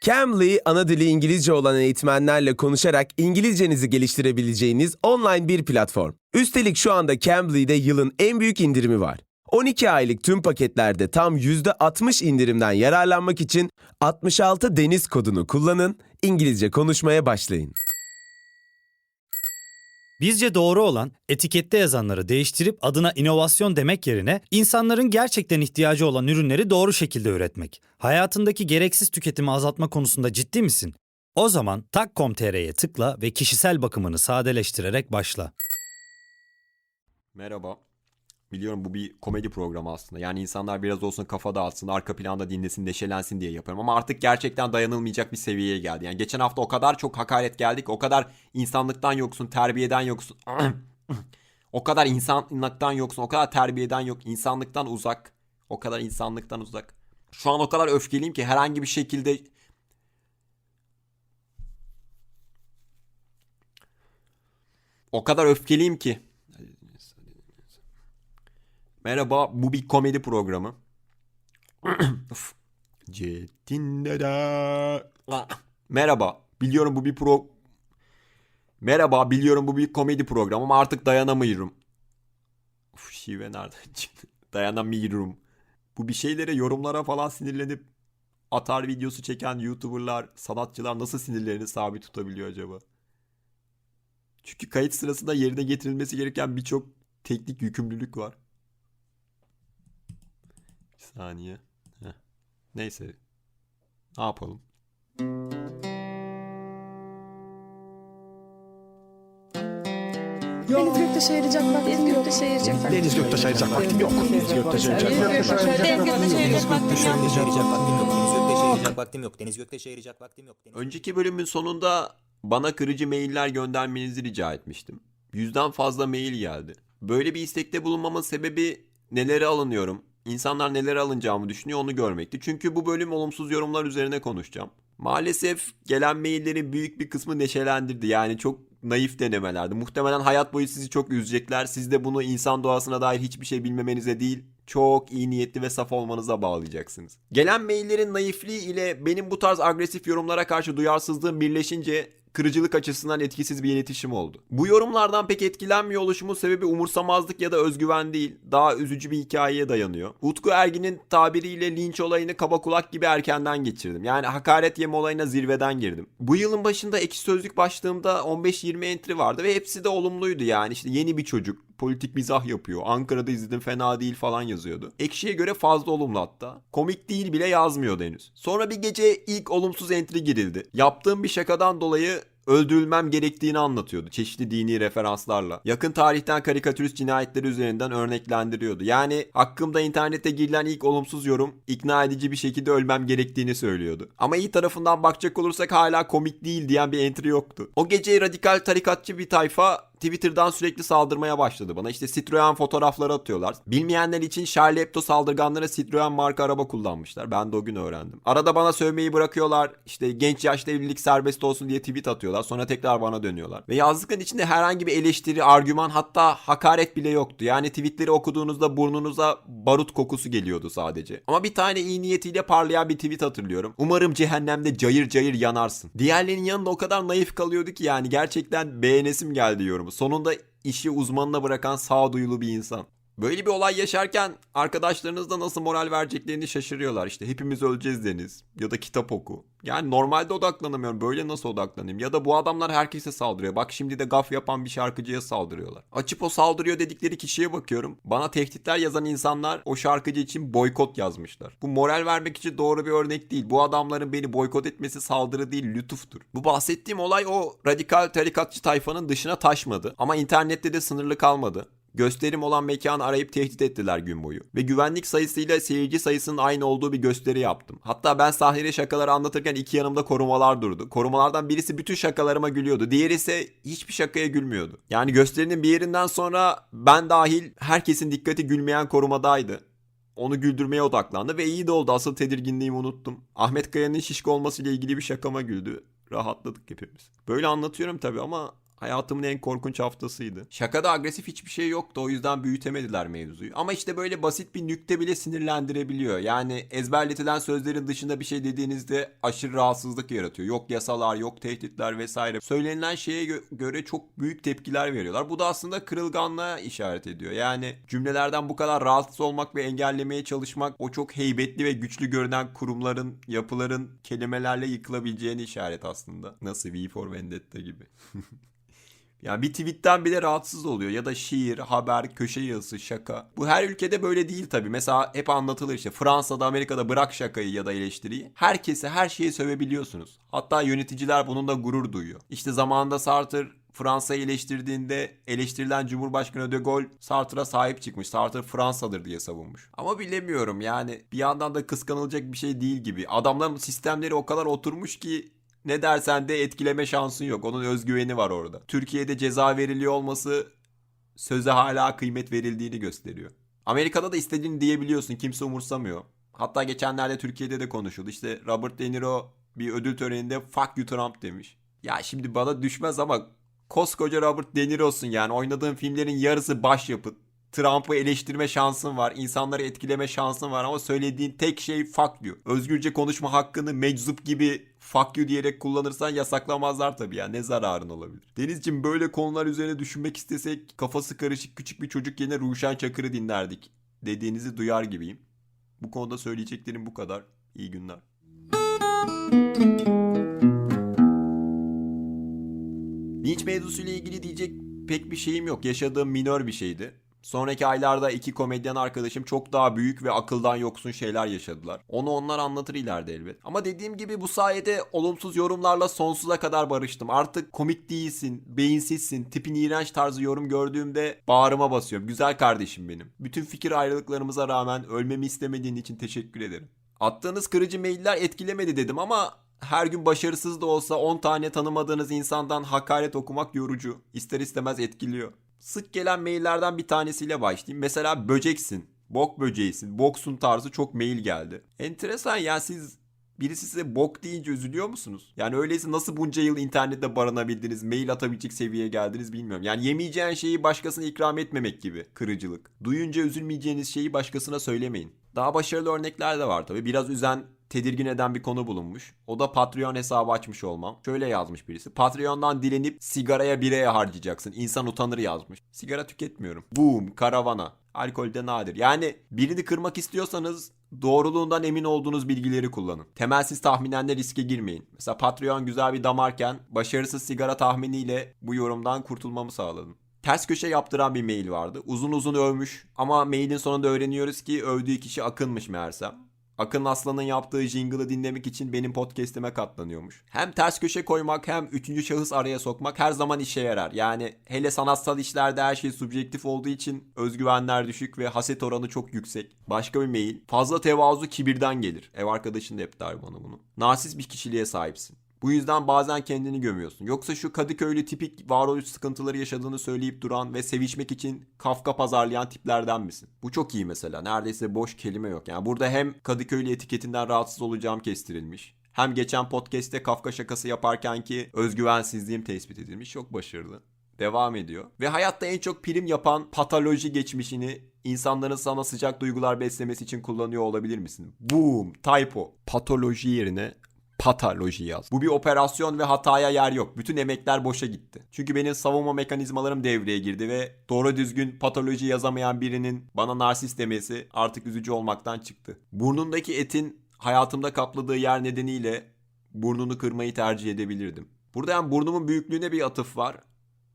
Cambly ana dili İngilizce olan eğitmenlerle konuşarak İngilizcenizi geliştirebileceğiniz online bir platform. Üstelik şu anda Cambly'de yılın en büyük indirimi var. 12 aylık tüm paketlerde tam %60 indirimden yararlanmak için 66 deniz kodunu kullanın, İngilizce konuşmaya başlayın. Bizce doğru olan etikette yazanları değiştirip adına inovasyon demek yerine insanların gerçekten ihtiyacı olan ürünleri doğru şekilde üretmek. Hayatındaki gereksiz tüketimi azaltma konusunda ciddi misin? O zaman tak.com.tr'ye tıkla ve kişisel bakımını sadeleştirerek başla. Merhaba. Biliyorum bu bir komedi programı aslında. Yani insanlar biraz olsun kafa dağıtsın, arka planda dinlesin, neşelensin diye yapıyorum. Ama artık gerçekten dayanılmayacak bir seviyeye geldi. Yani geçen hafta o kadar çok hakaret geldik, o kadar insanlıktan yoksun, terbiyeden yoksun. o kadar insanlıktan yoksun, o kadar terbiyeden yok, insanlıktan uzak. O kadar insanlıktan uzak. Şu an o kadar öfkeliyim ki herhangi bir şekilde o kadar öfkeliyim ki Merhaba, bu bir komedi programı. Merhaba, biliyorum bu bir pro... Merhaba, biliyorum bu bir komedi programı ama artık dayanamıyorum. Uf, şive nereden? Dayanamıyorum. Bu bir şeylere, yorumlara falan sinirlenip atar videosu çeken YouTuber'lar, sanatçılar nasıl sinirlerini sabit tutabiliyor acaba? Çünkü kayıt sırasında yerine getirilmesi gereken birçok teknik yükümlülük var. Saniye. Heh. Neyse. Ne yapalım? Deniz Göktaş'a ayıracak vaktim yok. Göktaş'a ayıracak vaktim Deniz Göktaş'a ayıracak vaktim yok. Deniz Göktaş'a ayıracak vaktim yok. Deniz Göktaş'a ayıracak vaktim yok. Deniz Göktaş'a ayıracak vaktim yok. Önceki bölümün sonunda bana kırıcı mailler göndermenizi rica etmiştim. Yüzden fazla mail geldi. Böyle bir istekte bulunmamın sebebi nelere alınıyorum, insanlar neler alınacağımı düşünüyor onu görmekti. Çünkü bu bölüm olumsuz yorumlar üzerine konuşacağım. Maalesef gelen maillerin büyük bir kısmı neşelendirdi. Yani çok naif denemelerdi. Muhtemelen hayat boyu sizi çok üzecekler. Siz de bunu insan doğasına dair hiçbir şey bilmemenize değil, çok iyi niyetli ve saf olmanıza bağlayacaksınız. Gelen maillerin naifliği ile benim bu tarz agresif yorumlara karşı duyarsızlığım birleşince kırıcılık açısından etkisiz bir iletişim oldu. Bu yorumlardan pek etkilenmiyor oluşumun sebebi umursamazlık ya da özgüven değil, daha üzücü bir hikayeye dayanıyor. Utku Ergin'in tabiriyle linç olayını kaba kulak gibi erkenden geçirdim. Yani hakaret yeme olayına zirveden girdim. Bu yılın başında ekşi sözlük başlığımda 15-20 entry vardı ve hepsi de olumluydu yani. İşte yeni bir çocuk, politik mizah yapıyor. Ankara'da izledim fena değil falan yazıyordu. Ekşi'ye göre fazla olumlu hatta. Komik değil bile yazmıyordu henüz. Sonra bir gece ilk olumsuz entry girildi. Yaptığım bir şakadan dolayı öldürülmem gerektiğini anlatıyordu çeşitli dini referanslarla. Yakın tarihten karikatürist cinayetleri üzerinden örneklendiriyordu. Yani hakkımda internette girilen ilk olumsuz yorum ikna edici bir şekilde ölmem gerektiğini söylüyordu. Ama iyi tarafından bakacak olursak hala komik değil diyen bir entry yoktu. O gece radikal tarikatçı bir tayfa Twitter'dan sürekli saldırmaya başladı bana. İşte Citroen fotoğrafları atıyorlar. Bilmeyenler için Charlie Hebdo saldırganları Citroen marka araba kullanmışlar. Ben de o gün öğrendim. Arada bana sövmeyi bırakıyorlar. İşte genç yaşta evlilik serbest olsun diye tweet atıyorlar. Sonra tekrar bana dönüyorlar. Ve yazdıkların içinde herhangi bir eleştiri, argüman hatta hakaret bile yoktu. Yani tweetleri okuduğunuzda burnunuza barut kokusu geliyordu sadece. Ama bir tane iyi niyetiyle parlayan bir tweet hatırlıyorum. Umarım cehennemde cayır cayır yanarsın. Diğerlerinin yanında o kadar naif kalıyordu ki yani gerçekten beğenesim geldi yorumu. Sonunda işi uzmanına bırakan sağduyulu bir insan. Böyle bir olay yaşarken arkadaşlarınız da nasıl moral vereceklerini şaşırıyorlar. İşte hepimiz öleceğiz deniz ya da kitap oku. Yani normalde odaklanamıyorum. Böyle nasıl odaklanayım? Ya da bu adamlar herkese saldırıyor. Bak şimdi de gaf yapan bir şarkıcıya saldırıyorlar. Açıp o saldırıyor dedikleri kişiye bakıyorum. Bana tehditler yazan insanlar o şarkıcı için boykot yazmışlar. Bu moral vermek için doğru bir örnek değil. Bu adamların beni boykot etmesi saldırı değil lütuftur. Bu bahsettiğim olay o radikal tarikatçı tayfanın dışına taşmadı. Ama internette de sınırlı kalmadı. Gösterim olan mekanı arayıp tehdit ettiler gün boyu. Ve güvenlik sayısıyla seyirci sayısının aynı olduğu bir gösteri yaptım. Hatta ben sahnede şakaları anlatırken iki yanımda korumalar durdu. Korumalardan birisi bütün şakalarıma gülüyordu. Diğeri ise hiçbir şakaya gülmüyordu. Yani gösterinin bir yerinden sonra ben dahil herkesin dikkati gülmeyen korumadaydı. Onu güldürmeye odaklandı ve iyi de oldu. Asıl tedirginliğimi unuttum. Ahmet Kaya'nın şişko olmasıyla ilgili bir şakama güldü. Rahatladık hepimiz. Böyle anlatıyorum tabii ama Hayatımın en korkunç haftasıydı. Şakada agresif hiçbir şey yoktu o yüzden büyütemediler mevzuyu. Ama işte böyle basit bir nükte bile sinirlendirebiliyor. Yani ezberletilen sözlerin dışında bir şey dediğinizde aşırı rahatsızlık yaratıyor. Yok yasalar, yok tehditler vesaire. Söylenilen şeye gö- göre çok büyük tepkiler veriyorlar. Bu da aslında kırılganlığa işaret ediyor. Yani cümlelerden bu kadar rahatsız olmak ve engellemeye çalışmak o çok heybetli ve güçlü görünen kurumların, yapıların kelimelerle yıkılabileceğini işaret aslında. Nasıl V for Vendetta gibi. Yani bir tweetten bile rahatsız oluyor ya da şiir, haber, köşe yazısı, şaka. Bu her ülkede böyle değil tabii. Mesela hep anlatılır işte Fransa'da, Amerika'da bırak şakayı ya da eleştiriyi. Herkese her şeyi sövebiliyorsunuz. Hatta yöneticiler bununla gurur duyuyor. İşte zamanında Sartre Fransa'yı eleştirdiğinde eleştirilen Cumhurbaşkanı de Gaulle Sartre'a sahip çıkmış. Sartre Fransadır diye savunmuş. Ama bilemiyorum yani bir yandan da kıskanılacak bir şey değil gibi. Adamların sistemleri o kadar oturmuş ki ne dersen de etkileme şansın yok. Onun özgüveni var orada. Türkiye'de ceza veriliyor olması söze hala kıymet verildiğini gösteriyor. Amerika'da da istediğini diyebiliyorsun. Kimse umursamıyor. Hatta geçenlerde Türkiye'de de konuşuldu. İşte Robert De Niro bir ödül töreninde fuck you Trump demiş. Ya şimdi bana düşmez ama koskoca Robert De Niro'sun yani. Oynadığın filmlerin yarısı başyapıt. Trump'ı eleştirme şansın var. insanları etkileme şansın var ama söylediğin tek şey fuck you. Özgürce konuşma hakkını meczup gibi fuck you diyerek kullanırsan yasaklamazlar tabii ya. Ne zararın olabilir? Denizciğim böyle konular üzerine düşünmek istesek kafası karışık küçük bir çocuk yerine Ruşen Çakır'ı dinlerdik. Dediğinizi duyar gibiyim. Bu konuda söyleyeceklerim bu kadar. İyi günler. Linç mevzusuyla ilgili diyecek pek bir şeyim yok. Yaşadığım minör bir şeydi. Sonraki aylarda iki komedyen arkadaşım çok daha büyük ve akıldan yoksun şeyler yaşadılar. Onu onlar anlatır ileride elbet. Ama dediğim gibi bu sayede olumsuz yorumlarla sonsuza kadar barıştım. Artık komik değilsin, beyinsizsin, tipin iğrenç tarzı yorum gördüğümde bağrıma basıyorum. Güzel kardeşim benim. Bütün fikir ayrılıklarımıza rağmen ölmemi istemediğin için teşekkür ederim. Attığınız kırıcı mailler etkilemedi dedim ama her gün başarısız da olsa 10 tane tanımadığınız insandan hakaret okumak yorucu. İster istemez etkiliyor. Sık gelen maillerden bir tanesiyle başlayayım. Mesela böceksin, bok böceğisin, boksun tarzı çok mail geldi. Enteresan ya siz birisi size bok deyince üzülüyor musunuz? Yani öyleyse nasıl bunca yıl internette barınabildiniz, mail atabilecek seviyeye geldiniz bilmiyorum. Yani yemeyeceğin şeyi başkasına ikram etmemek gibi kırıcılık. Duyunca üzülmeyeceğiniz şeyi başkasına söylemeyin. Daha başarılı örnekler de var tabii. Biraz üzen tedirgin eden bir konu bulunmuş. O da Patreon hesabı açmış olmam. Şöyle yazmış birisi. Patreon'dan dilenip sigaraya bireye harcayacaksın. İnsan utanır yazmış. Sigara tüketmiyorum. Boom, karavana. Alkol de nadir. Yani birini kırmak istiyorsanız doğruluğundan emin olduğunuz bilgileri kullanın. Temelsiz tahminenle riske girmeyin. Mesela Patreon güzel bir damarken başarısız sigara tahminiyle bu yorumdan kurtulmamı sağladım. Ters köşe yaptıran bir mail vardı. Uzun uzun övmüş ama mailin sonunda öğreniyoruz ki övdüğü kişi Akın'mış meğersem. Akın Aslan'ın yaptığı jingle'ı dinlemek için benim podcast'ime katlanıyormuş. Hem ters köşe koymak hem üçüncü şahıs araya sokmak her zaman işe yarar. Yani hele sanatsal işlerde her şey subjektif olduğu için özgüvenler düşük ve haset oranı çok yüksek. Başka bir mail. Fazla tevazu kibirden gelir. Ev arkadaşın da hep der bana bunu. Narsist bir kişiliğe sahipsin. Bu yüzden bazen kendini gömüyorsun. Yoksa şu Kadıköylü tipik varoluş sıkıntıları yaşadığını söyleyip duran ve sevişmek için kafka pazarlayan tiplerden misin? Bu çok iyi mesela. Neredeyse boş kelime yok. Yani burada hem Kadıköylü etiketinden rahatsız olacağım kestirilmiş. Hem geçen podcast'te kafka şakası yaparken ki özgüvensizliğim tespit edilmiş. Çok başarılı. Devam ediyor. Ve hayatta en çok prim yapan patoloji geçmişini insanların sana sıcak duygular beslemesi için kullanıyor olabilir misin? Boom, typo. Patoloji yerine patoloji yaz. Bu bir operasyon ve hataya yer yok. Bütün emekler boşa gitti. Çünkü benim savunma mekanizmalarım devreye girdi ve doğru düzgün patoloji yazamayan birinin bana narsist demesi artık üzücü olmaktan çıktı. Burnundaki etin hayatımda kapladığı yer nedeniyle burnunu kırmayı tercih edebilirdim. Burada hem burnumun büyüklüğüne bir atıf var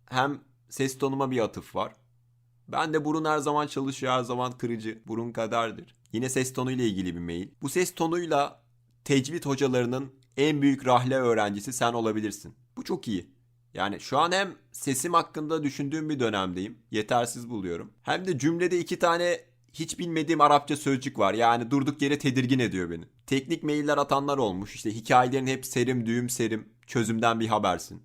hem ses tonuma bir atıf var. Ben de burun her zaman çalışıyor, her zaman kırıcı. Burun kadardır. Yine ses tonuyla ilgili bir mail. Bu ses tonuyla tecvid hocalarının en büyük rahle öğrencisi sen olabilirsin. Bu çok iyi. Yani şu an hem sesim hakkında düşündüğüm bir dönemdeyim. Yetersiz buluyorum. Hem de cümlede iki tane hiç bilmediğim Arapça sözcük var. Yani durduk yere tedirgin ediyor beni. Teknik mailler atanlar olmuş. İşte hikayelerin hep serim düğüm serim. Çözümden bir habersin.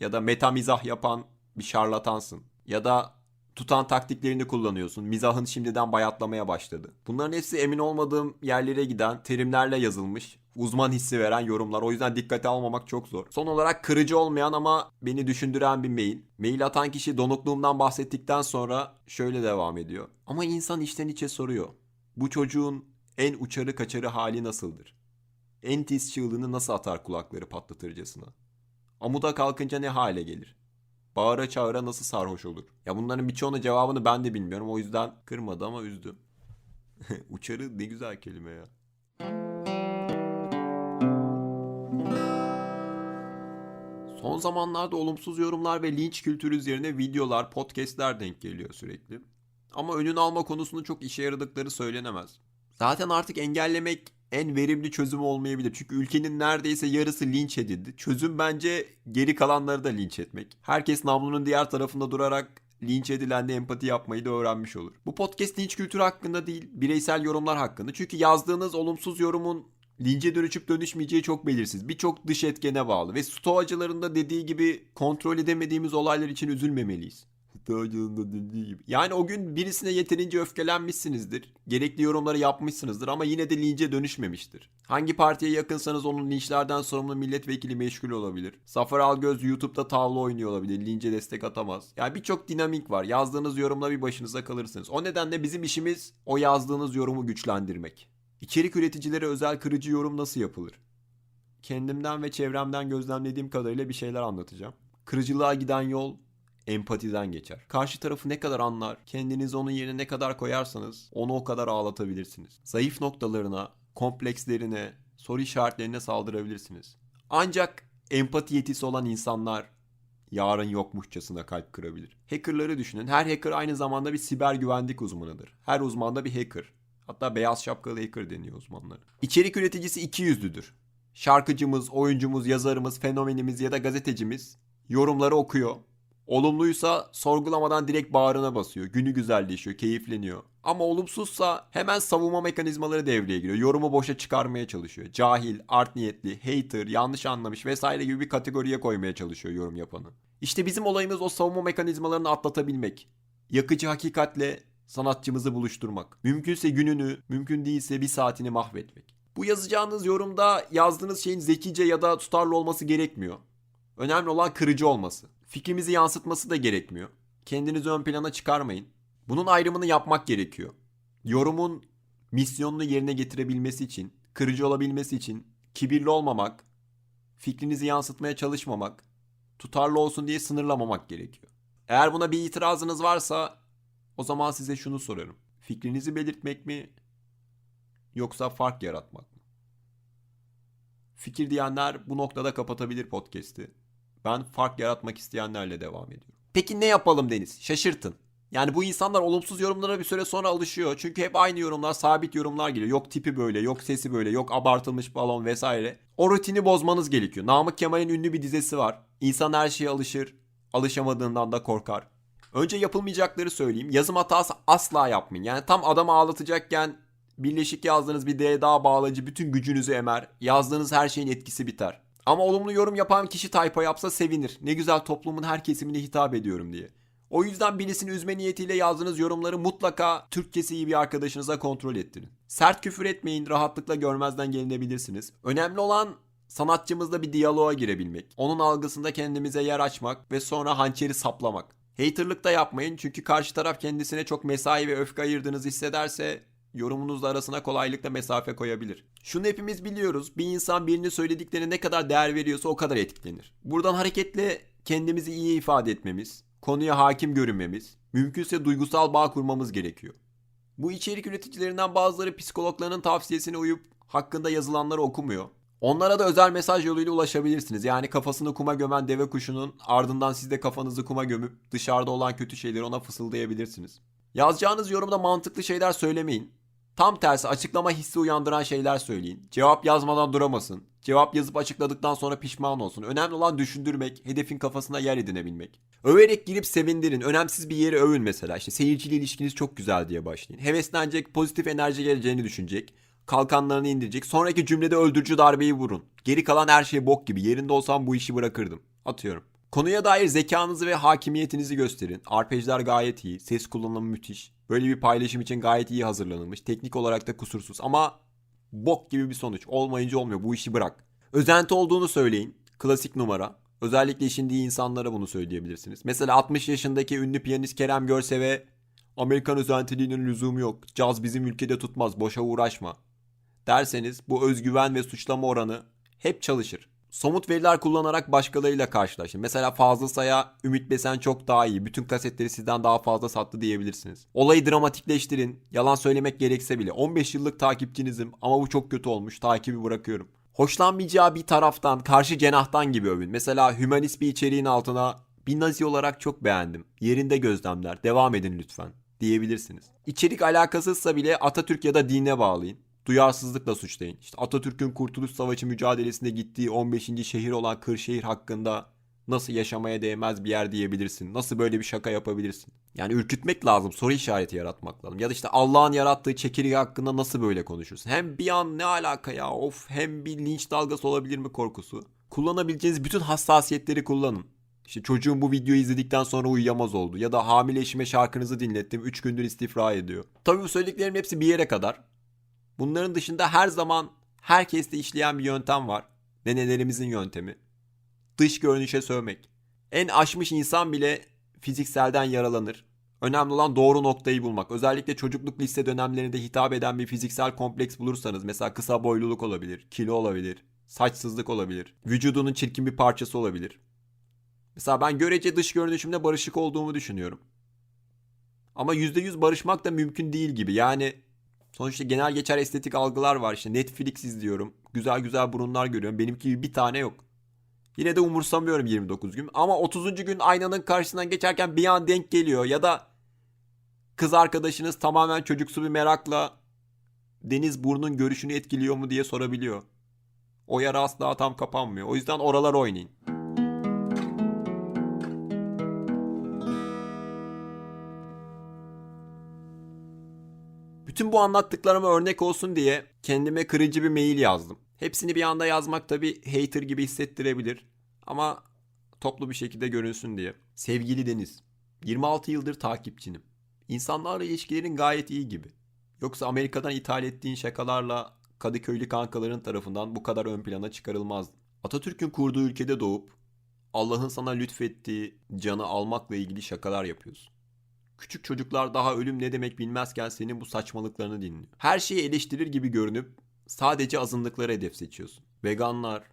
Ya da meta mizah yapan bir şarlatansın. Ya da tutan taktiklerini kullanıyorsun. Mizahın şimdiden bayatlamaya başladı. Bunların hepsi emin olmadığım yerlere giden terimlerle yazılmış. Uzman hissi veren yorumlar. O yüzden dikkate almamak çok zor. Son olarak kırıcı olmayan ama beni düşündüren bir mail. Mail atan kişi donukluğumdan bahsettikten sonra şöyle devam ediyor. Ama insan içten içe soruyor. Bu çocuğun en uçarı kaçarı hali nasıldır? En tiz çığlığını nasıl atar kulakları patlatırcasına? Amuda kalkınca ne hale gelir? Bağıra çağıra nasıl sarhoş olur? Ya bunların birçoğunun cevabını ben de bilmiyorum. O yüzden kırmadı ama üzdü. Uçarı ne güzel kelime ya. Son zamanlarda olumsuz yorumlar ve linç kültürü üzerine videolar, podcastler denk geliyor sürekli. Ama önün alma konusunda çok işe yaradıkları söylenemez. Zaten artık engellemek en verimli çözüm olmayabilir. Çünkü ülkenin neredeyse yarısı linç edildi. Çözüm bence geri kalanları da linç etmek. Herkes namlunun diğer tarafında durarak linç edilenle empati yapmayı da öğrenmiş olur. Bu podcast linç kültürü hakkında değil, bireysel yorumlar hakkında. Çünkü yazdığınız olumsuz yorumun lince dönüşüp dönüşmeyeceği çok belirsiz. Birçok dış etkene bağlı ve stoğacıların da dediği gibi kontrol edemediğimiz olaylar için üzülmemeliyiz. Stoğacının da dediği gibi. Yani o gün birisine yeterince öfkelenmişsinizdir. Gerekli yorumları yapmışsınızdır ama yine de lince dönüşmemiştir. Hangi partiye yakınsanız onun linçlerden sorumlu milletvekili meşgul olabilir. Zafer Algöz YouTube'da tavla oynuyor olabilir. Lince destek atamaz. Yani birçok dinamik var. Yazdığınız yorumla bir başınıza kalırsınız. O nedenle bizim işimiz o yazdığınız yorumu güçlendirmek. İçerik üreticilere özel kırıcı yorum nasıl yapılır? Kendimden ve çevremden gözlemlediğim kadarıyla bir şeyler anlatacağım. Kırıcılığa giden yol empatiden geçer. Karşı tarafı ne kadar anlar, kendinizi onun yerine ne kadar koyarsanız onu o kadar ağlatabilirsiniz. Zayıf noktalarına, komplekslerine, soru işaretlerine saldırabilirsiniz. Ancak empati yetisi olan insanlar yarın yokmuşçasına kalp kırabilir. Hackerları düşünün. Her hacker aynı zamanda bir siber güvenlik uzmanıdır. Her uzman da bir hacker. Hatta beyaz şapkalı hacker deniyor uzmanlara. İçerik üreticisi iki yüzlüdür. Şarkıcımız, oyuncumuz, yazarımız, fenomenimiz ya da gazetecimiz yorumları okuyor. Olumluysa sorgulamadan direkt bağrına basıyor. Günü güzelleşiyor, keyifleniyor. Ama olumsuzsa hemen savunma mekanizmaları devreye giriyor. Yorumu boşa çıkarmaya çalışıyor. Cahil, art niyetli, hater, yanlış anlamış vesaire gibi bir kategoriye koymaya çalışıyor yorum yapanı. İşte bizim olayımız o savunma mekanizmalarını atlatabilmek. Yakıcı hakikatle sanatçımızı buluşturmak. Mümkünse gününü, mümkün değilse bir saatini mahvetmek. Bu yazacağınız yorumda yazdığınız şeyin zekice ya da tutarlı olması gerekmiyor. Önemli olan kırıcı olması. Fikrimizi yansıtması da gerekmiyor. Kendinizi ön plana çıkarmayın. Bunun ayrımını yapmak gerekiyor. Yorumun misyonunu yerine getirebilmesi için, kırıcı olabilmesi için kibirli olmamak, fikrinizi yansıtmaya çalışmamak, tutarlı olsun diye sınırlamamak gerekiyor. Eğer buna bir itirazınız varsa o zaman size şunu sorarım. Fikrinizi belirtmek mi yoksa fark yaratmak mı? Fikir diyenler bu noktada kapatabilir podcast'i. Ben fark yaratmak isteyenlerle devam ediyorum. Peki ne yapalım Deniz? Şaşırtın. Yani bu insanlar olumsuz yorumlara bir süre sonra alışıyor. Çünkü hep aynı yorumlar, sabit yorumlar geliyor. Yok tipi böyle, yok sesi böyle, yok abartılmış balon vesaire. O rutini bozmanız gerekiyor. Namık Kemal'in ünlü bir dizesi var. İnsan her şeye alışır, alışamadığından da korkar. Önce yapılmayacakları söyleyeyim. Yazım hatası asla yapmayın. Yani tam adamı ağlatacakken birleşik yazdığınız bir D daha bağlacı bütün gücünüzü emer. Yazdığınız her şeyin etkisi biter. Ama olumlu yorum yapan kişi tayfa yapsa sevinir. Ne güzel toplumun her kesimine hitap ediyorum diye. O yüzden birisini üzme niyetiyle yazdığınız yorumları mutlaka Türkçesi iyi bir arkadaşınıza kontrol ettirin. Sert küfür etmeyin, rahatlıkla görmezden gelinebilirsiniz. Önemli olan sanatçımızla bir diyaloğa girebilmek. Onun algısında kendimize yer açmak ve sonra hançeri saplamak. Haterlık da yapmayın çünkü karşı taraf kendisine çok mesai ve öfke ayırdığınızı hissederse yorumunuzla arasına kolaylıkla mesafe koyabilir. Şunu hepimiz biliyoruz. Bir insan birinin söylediklerine ne kadar değer veriyorsa o kadar etkilenir. Buradan hareketle kendimizi iyi ifade etmemiz, konuya hakim görünmemiz, mümkünse duygusal bağ kurmamız gerekiyor. Bu içerik üreticilerinden bazıları psikologlarının tavsiyesine uyup hakkında yazılanları okumuyor. Onlara da özel mesaj yoluyla ulaşabilirsiniz. Yani kafasını kuma gömen deve kuşunun ardından siz de kafanızı kuma gömüp dışarıda olan kötü şeyleri ona fısıldayabilirsiniz. Yazacağınız yorumda mantıklı şeyler söylemeyin. Tam tersi açıklama hissi uyandıran şeyler söyleyin. Cevap yazmadan duramasın. Cevap yazıp açıkladıktan sonra pişman olsun. Önemli olan düşündürmek, hedefin kafasına yer edinebilmek. Överek girip sevindirin. Önemsiz bir yeri övün mesela. İşte seyirciyle ilişkiniz çok güzel diye başlayın. Heveslenecek, pozitif enerji geleceğini düşünecek. Kalkanlarını indirecek. Sonraki cümlede öldürücü darbeyi vurun. Geri kalan her şey bok gibi. Yerinde olsam bu işi bırakırdım. Atıyorum. Konuya dair zekanızı ve hakimiyetinizi gösterin. Arpejler gayet iyi. Ses kullanımı müthiş. Böyle bir paylaşım için gayet iyi hazırlanılmış. Teknik olarak da kusursuz ama bok gibi bir sonuç. Olmayınca olmuyor. Bu işi bırak. Özenti olduğunu söyleyin. Klasik numara. Özellikle işin iyi insanlara bunu söyleyebilirsiniz. Mesela 60 yaşındaki ünlü piyanist Kerem Görsev'e Amerikan özentiliğinin lüzumu yok. Caz bizim ülkede tutmaz. Boşa uğraşma. Derseniz bu özgüven ve suçlama oranı hep çalışır. Somut veriler kullanarak başkalarıyla karşılaşın. Mesela Fazıl Say'a Ümit Besen çok daha iyi. Bütün kasetleri sizden daha fazla sattı diyebilirsiniz. Olayı dramatikleştirin. Yalan söylemek gerekse bile. 15 yıllık takipçinizim ama bu çok kötü olmuş. Takibi bırakıyorum. Hoşlanmayacağı bir taraftan, karşı cenahtan gibi övün. Mesela hümanist bir içeriğin altına bir nazi olarak çok beğendim. Yerinde gözlemler. Devam edin lütfen diyebilirsiniz. İçerik alakasızsa bile Atatürk ya da dine bağlayın. Duyarsızlıkla suçlayın. İşte Atatürk'ün Kurtuluş Savaşı mücadelesinde gittiği 15. şehir olan Kırşehir hakkında nasıl yaşamaya değmez bir yer diyebilirsin. Nasıl böyle bir şaka yapabilirsin? Yani ürkütmek lazım. Soru işareti yaratmak lazım. Ya da işte Allah'ın yarattığı çekirge hakkında nasıl böyle konuşursun? Hem bir an ne alaka ya of hem bir linç dalgası olabilir mi korkusu? Kullanabileceğiniz bütün hassasiyetleri kullanın. İşte çocuğum bu videoyu izledikten sonra uyuyamaz oldu. Ya da hamile eşime şarkınızı dinlettim. 3 gündür istifra ediyor. Tabii bu söylediklerimin hepsi bir yere kadar. Bunların dışında her zaman herkeste işleyen bir yöntem var. Nenelerimizin yöntemi. Dış görünüşe sövmek. En aşmış insan bile fizikselden yaralanır. Önemli olan doğru noktayı bulmak. Özellikle çocukluk lise dönemlerinde hitap eden bir fiziksel kompleks bulursanız mesela kısa boyluluk olabilir, kilo olabilir, saçsızlık olabilir, vücudunun çirkin bir parçası olabilir. Mesela ben görece dış görünüşümde barışık olduğumu düşünüyorum. Ama %100 barışmak da mümkün değil gibi. Yani sonuçta genel geçer estetik algılar var. İşte Netflix izliyorum. Güzel güzel burunlar görüyorum. Benimki gibi bir tane yok. Yine de umursamıyorum 29 gün. Ama 30. gün aynanın karşısından geçerken bir an denk geliyor. Ya da kız arkadaşınız tamamen çocuksu bir merakla deniz burnun görüşünü etkiliyor mu diye sorabiliyor. O yara asla tam kapanmıyor. O yüzden oralar oynayın. Bütün bu anlattıklarıma örnek olsun diye kendime kırıcı bir mail yazdım. Hepsini bir anda yazmak tabi hater gibi hissettirebilir. Ama toplu bir şekilde görünsün diye. Sevgili Deniz, 26 yıldır takipçinim. İnsanlarla ilişkilerin gayet iyi gibi. Yoksa Amerika'dan ithal ettiğin şakalarla Kadıköylü kankaların tarafından bu kadar ön plana çıkarılmazdı. Atatürk'ün kurduğu ülkede doğup Allah'ın sana lütfettiği canı almakla ilgili şakalar yapıyorsun. Küçük çocuklar daha ölüm ne demek bilmezken senin bu saçmalıklarını dinliyor. Her şeyi eleştirir gibi görünüp sadece azınlıkları hedef seçiyorsun. Veganlar,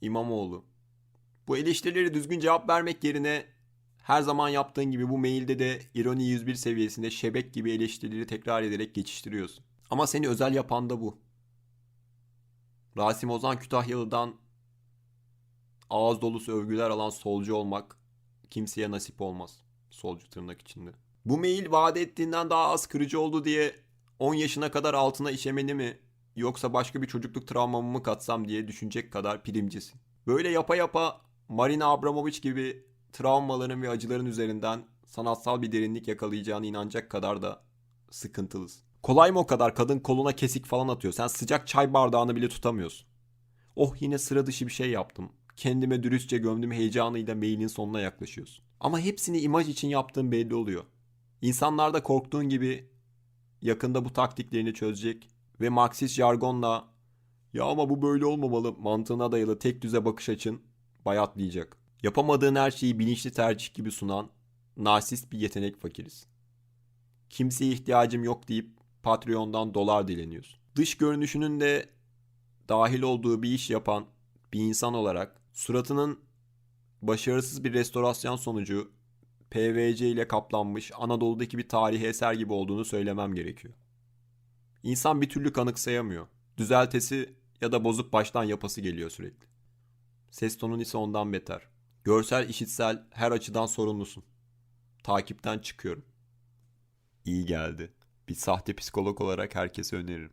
İmamoğlu. Bu eleştirileri düzgün cevap vermek yerine her zaman yaptığın gibi bu mailde de ironi 101 seviyesinde şebek gibi eleştirileri tekrar ederek geçiştiriyorsun. Ama seni özel yapan da bu. Rasim Ozan Kütahyalı'dan ağız dolusu övgüler alan solcu olmak kimseye nasip olmaz. Solcu tırnak içinde. Bu mail vaat ettiğinden daha az kırıcı oldu diye 10 yaşına kadar altına işemeni mi yoksa başka bir çocukluk travmamı mı katsam diye düşünecek kadar primcisin. Böyle yapa yapa Marina Abramovic gibi travmaların ve acıların üzerinden sanatsal bir derinlik yakalayacağını inanacak kadar da sıkıntılısın. Kolay mı o kadar kadın koluna kesik falan atıyor. Sen sıcak çay bardağını bile tutamıyorsun. Oh yine sıra dışı bir şey yaptım. Kendime dürüstçe gömdüm heyecanıyla mailin sonuna yaklaşıyorsun. Ama hepsini imaj için yaptığın belli oluyor. İnsanlar da korktuğun gibi yakında bu taktiklerini çözecek ve Marksist jargonla ya ama bu böyle olmamalı mantığına dayalı tek düze bakış açın bayatlayacak. Yapamadığın her şeyi bilinçli tercih gibi sunan narsist bir yetenek fakiriz. Kimseye ihtiyacım yok deyip Patreon'dan dolar dileniyorsun. Dış görünüşünün de dahil olduğu bir iş yapan bir insan olarak suratının başarısız bir restorasyon sonucu PVC ile kaplanmış Anadolu'daki bir tarihi eser gibi olduğunu söylemem gerekiyor. İnsan bir türlü kanıksayamıyor. Düzeltesi ya da bozup baştan yapası geliyor sürekli. Ses tonun ise ondan beter. Görsel, işitsel her açıdan sorumlusun. Takipten çıkıyorum. İyi geldi. Bir sahte psikolog olarak herkese öneririm.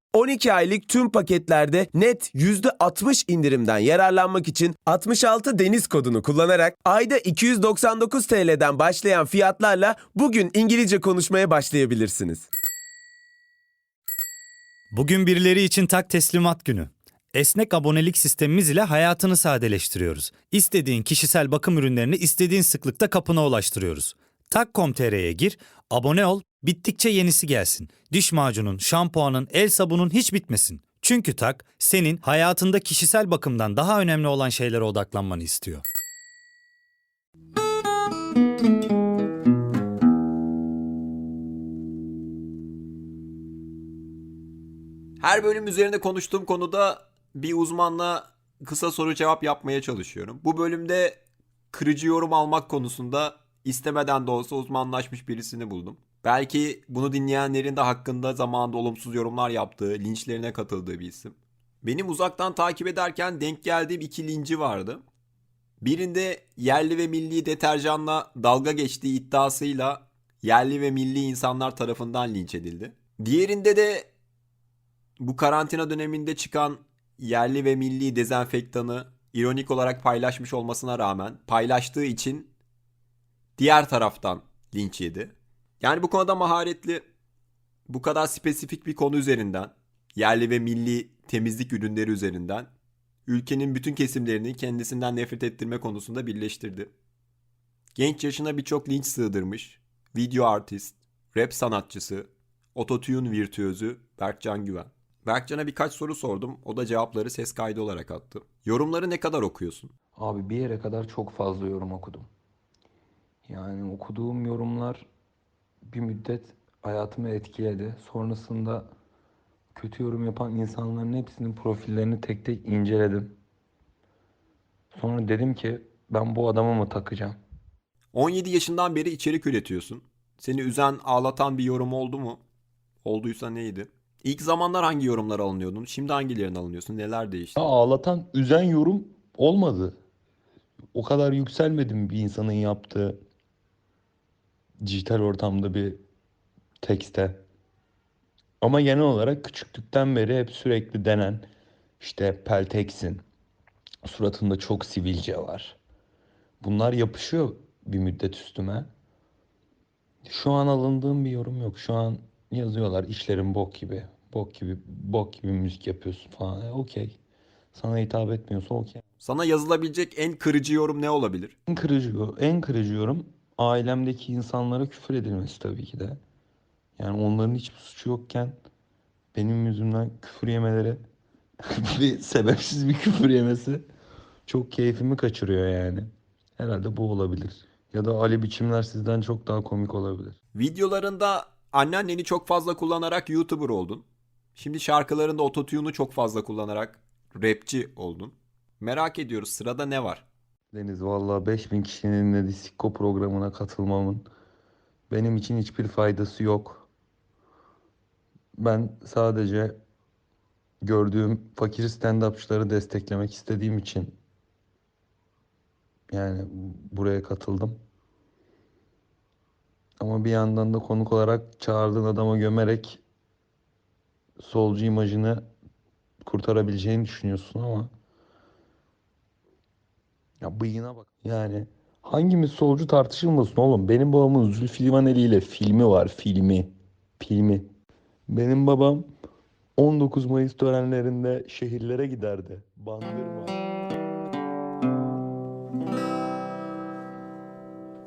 12 aylık tüm paketlerde net %60 indirimden yararlanmak için 66 deniz kodunu kullanarak ayda 299 TL'den başlayan fiyatlarla bugün İngilizce konuşmaya başlayabilirsiniz. Bugün birileri için tak teslimat günü. Esnek abonelik sistemimiz ile hayatını sadeleştiriyoruz. İstediğin kişisel bakım ürünlerini istediğin sıklıkta kapına ulaştırıyoruz. Tak.com.tr'ye gir, abone ol, bittikçe yenisi gelsin. Diş macunun, şampuanın, el sabunun hiç bitmesin. Çünkü Tak, senin hayatında kişisel bakımdan daha önemli olan şeylere odaklanmanı istiyor. Her bölüm üzerinde konuştuğum konuda bir uzmanla kısa soru cevap yapmaya çalışıyorum. Bu bölümde kırıcı yorum almak konusunda istemeden de olsa uzmanlaşmış birisini buldum. Belki bunu dinleyenlerin de hakkında zamanında olumsuz yorumlar yaptığı, linçlerine katıldığı bir isim. Benim uzaktan takip ederken denk geldiğim iki linci vardı. Birinde yerli ve milli deterjanla dalga geçtiği iddiasıyla yerli ve milli insanlar tarafından linç edildi. Diğerinde de bu karantina döneminde çıkan yerli ve milli dezenfektanı ironik olarak paylaşmış olmasına rağmen paylaştığı için diğer taraftan linç yedi. Yani bu konuda maharetli, bu kadar spesifik bir konu üzerinden, yerli ve milli temizlik ürünleri üzerinden ülkenin bütün kesimlerini kendisinden nefret ettirme konusunda birleştirdi. Genç yaşına birçok linç sığdırmış, video artist, rap sanatçısı, ototune virtüözü Berkcan Güven. Berkcan'a birkaç soru sordum. O da cevapları ses kaydı olarak attı. Yorumları ne kadar okuyorsun? Abi bir yere kadar çok fazla yorum okudum. Yani okuduğum yorumlar bir müddet hayatımı etkiledi. Sonrasında kötü yorum yapan insanların hepsinin profillerini tek tek inceledim. Sonra dedim ki ben bu adamı mı takacağım? 17 yaşından beri içerik üretiyorsun. Seni üzen, ağlatan bir yorum oldu mu? Olduysa neydi? İlk zamanlar hangi yorumlar alınıyordun? Şimdi hangilerini alınıyorsun? Neler değişti? Ya ağlatan, üzen yorum olmadı. O kadar yükselmedim bir insanın yaptığı dijital ortamda bir tekste. Ama genel olarak küçüklükten beri hep sürekli denen işte pelteksin, suratında çok sivilce var. Bunlar yapışıyor bir müddet üstüme. Şu an alındığım bir yorum yok. Şu an yazıyorlar işlerin bok gibi, bok gibi, bok gibi müzik yapıyorsun falan. E, okey. Sana hitap etmiyorsa okey. Sana yazılabilecek en kırıcı yorum ne olabilir? En kırıcı, en kırıcı yorum ailemdeki insanlara küfür edilmesi tabii ki de. Yani onların hiçbir suçu yokken benim yüzümden küfür yemeleri bir sebepsiz bir küfür yemesi çok keyfimi kaçırıyor yani. Herhalde bu olabilir. Ya da Ali biçimler sizden çok daha komik olabilir. Videolarında anneanneni çok fazla kullanarak YouTuber oldun. Şimdi şarkılarında ototune'u çok fazla kullanarak rapçi oldun. Merak ediyoruz sırada ne var? Deniz vallahi 5000 kişinin dinlediği Sikko programına katılmamın benim için hiçbir faydası yok. Ben sadece gördüğüm fakir stand-upçıları desteklemek istediğim için yani buraya katıldım. Ama bir yandan da konuk olarak çağırdığın adama gömerek solcu imajını kurtarabileceğini düşünüyorsun ama ya bıyığına bak. Yani hangimiz solcu tartışılmasın oğlum. Benim babamın Zülfü Livaneli ile filmi var. Filmi. Filmi. Benim babam 19 Mayıs törenlerinde şehirlere giderdi. Bandırma.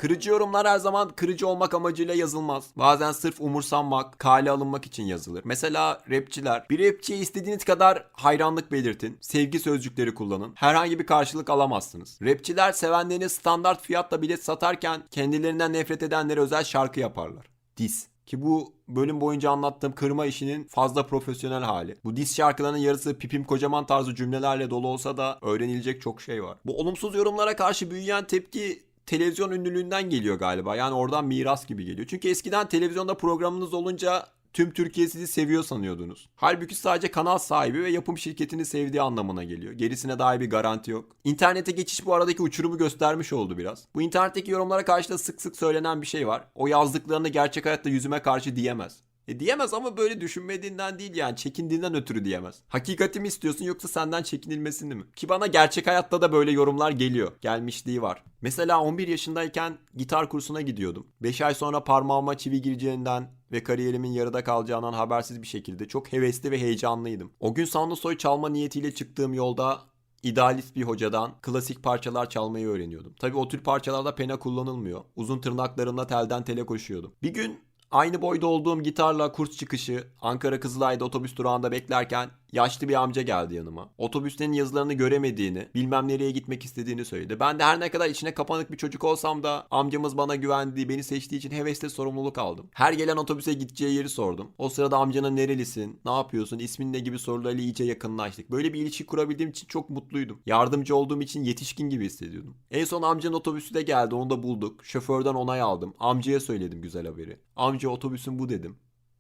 Kırıcı yorumlar her zaman kırıcı olmak amacıyla yazılmaz. Bazen sırf umursanmak, kale alınmak için yazılır. Mesela rapçiler. Bir rapçiye istediğiniz kadar hayranlık belirtin, sevgi sözcükleri kullanın. Herhangi bir karşılık alamazsınız. Rapçiler sevenlerine standart fiyatla bilet satarken kendilerinden nefret edenlere özel şarkı yaparlar. Diss. Ki bu bölüm boyunca anlattığım kırma işinin fazla profesyonel hali. Bu diss şarkılarının yarısı pipim kocaman tarzı cümlelerle dolu olsa da öğrenilecek çok şey var. Bu olumsuz yorumlara karşı büyüyen tepki televizyon ünlülüğünden geliyor galiba. Yani oradan miras gibi geliyor. Çünkü eskiden televizyonda programınız olunca tüm Türkiye sizi seviyor sanıyordunuz. Halbuki sadece kanal sahibi ve yapım şirketini sevdiği anlamına geliyor. Gerisine dair bir garanti yok. İnternete geçiş bu aradaki uçurumu göstermiş oldu biraz. Bu internetteki yorumlara karşı da sık sık söylenen bir şey var. O yazdıklarını gerçek hayatta yüzüme karşı diyemez. E diyemez ama böyle düşünmediğinden değil yani çekindiğinden ötürü diyemez. Hakikati mi istiyorsun yoksa senden çekinilmesini mi? Ki bana gerçek hayatta da böyle yorumlar geliyor. Gelmişliği var. Mesela 11 yaşındayken gitar kursuna gidiyordum. 5 ay sonra parmağıma çivi gireceğinden ve kariyerimin yarıda kalacağından habersiz bir şekilde çok hevesli ve heyecanlıydım. O gün Sound Soy çalma niyetiyle çıktığım yolda idealist bir hocadan klasik parçalar çalmayı öğreniyordum. Tabii o tür parçalarda pena kullanılmıyor. Uzun tırnaklarımla telden tele koşuyordum. Bir gün aynı boyda olduğum gitarla kurs çıkışı Ankara Kızılay'da otobüs durağında beklerken yaşlı bir amca geldi yanıma. Otobüslerin yazılarını göremediğini, bilmem nereye gitmek istediğini söyledi. Ben de her ne kadar içine kapanık bir çocuk olsam da amcamız bana güvendiği, beni seçtiği için hevesle sorumluluk aldım. Her gelen otobüse gideceği yeri sordum. O sırada amcanın nerelisin, ne yapıyorsun, ismin ne gibi sorularla iyice yakınlaştık. Böyle bir ilişki kurabildiğim için çok mutluydum. Yardımcı olduğum için yetişkin gibi hissediyordum. En son amcanın otobüsü de geldi, onu da bulduk. Şoförden onay aldım. Amcaya söyledim güzel haberi. Amca otobüsün bu dedim.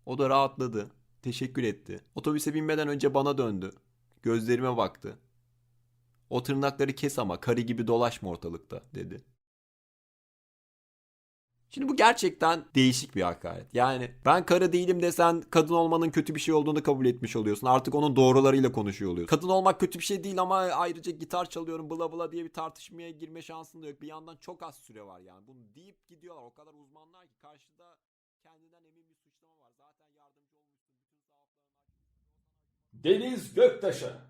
O da rahatladı. Teşekkür etti. Otobüse binmeden önce bana döndü. Gözlerime baktı. O tırnakları kes ama karı gibi dolaşma ortalıkta dedi. Şimdi bu gerçekten değişik bir hakaret. Yani ben karı değilim desen kadın olmanın kötü bir şey olduğunu kabul etmiş oluyorsun. Artık onun doğrularıyla konuşuyor oluyorsun. Kadın olmak kötü bir şey değil ama ayrıca gitar çalıyorum bla bla diye bir tartışmaya girme şansın da yok. Bir yandan çok az süre var yani. Bunu deyip gidiyorlar. O kadar uzmanlar ki karşıda kendinden emin bir suçlama var. Zaten yardımcı olmuşsun. Bütün zaaflarına... Deniz Göktaş'a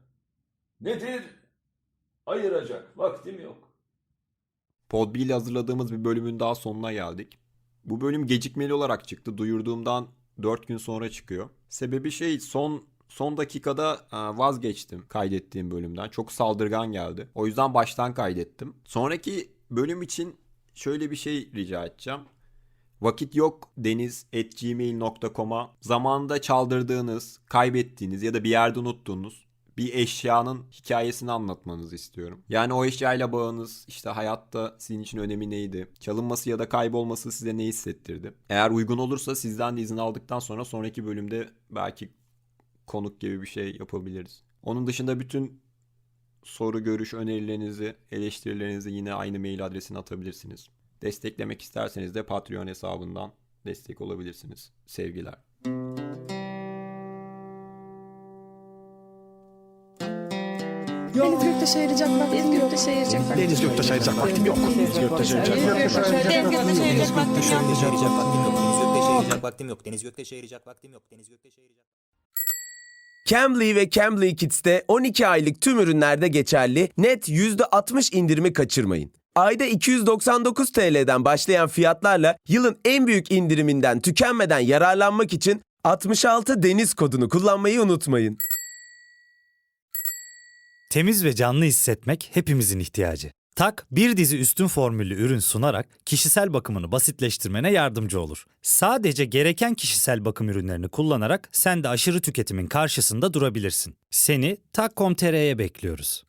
nedir? Ayıracak vaktim yok. Podbi ile hazırladığımız bir bölümün daha sonuna geldik. Bu bölüm gecikmeli olarak çıktı. Duyurduğumdan 4 gün sonra çıkıyor. Sebebi şey son son dakikada e, vazgeçtim kaydettiğim bölümden. Çok saldırgan geldi. O yüzden baştan kaydettim. Sonraki bölüm için şöyle bir şey rica edeceğim. Vakit yok deniz.gmail.com'a zamanında çaldırdığınız, kaybettiğiniz ya da bir yerde unuttuğunuz bir eşyanın hikayesini anlatmanızı istiyorum. Yani o eşyayla bağınız, işte hayatta sizin için önemi neydi? Çalınması ya da kaybolması size ne hissettirdi? Eğer uygun olursa sizden de izin aldıktan sonra sonraki bölümde belki konuk gibi bir şey yapabiliriz. Onun dışında bütün soru, görüş, önerilerinizi, eleştirilerinizi yine aynı mail adresine atabilirsiniz. Desteklemek isterseniz de Patreon hesabından destek olabilirsiniz. Sevgiler. Deniz Göktaş'a ayıracak vaktim yok. Deniz Göktaş'a ayıracak vaktim yok. Deniz Göktaş'a ayıracak vaktim yok. Deniz Göktaş'a ayıracak vaktim yok. Deniz Göktaş'a ayıracak vaktim yok. Deniz Göktaş'a ayıracak Cambly ve Cambly Kids'te 12 aylık tüm ürünlerde geçerli net %60 indirimi kaçırmayın. Ayda 299 TL'den başlayan fiyatlarla yılın en büyük indiriminden tükenmeden yararlanmak için 66 deniz kodunu kullanmayı unutmayın. Temiz ve canlı hissetmek hepimizin ihtiyacı. Tak bir dizi üstün formüllü ürün sunarak kişisel bakımını basitleştirmene yardımcı olur. Sadece gereken kişisel bakım ürünlerini kullanarak sen de aşırı tüketimin karşısında durabilirsin. Seni Tak.com.tr'ye bekliyoruz.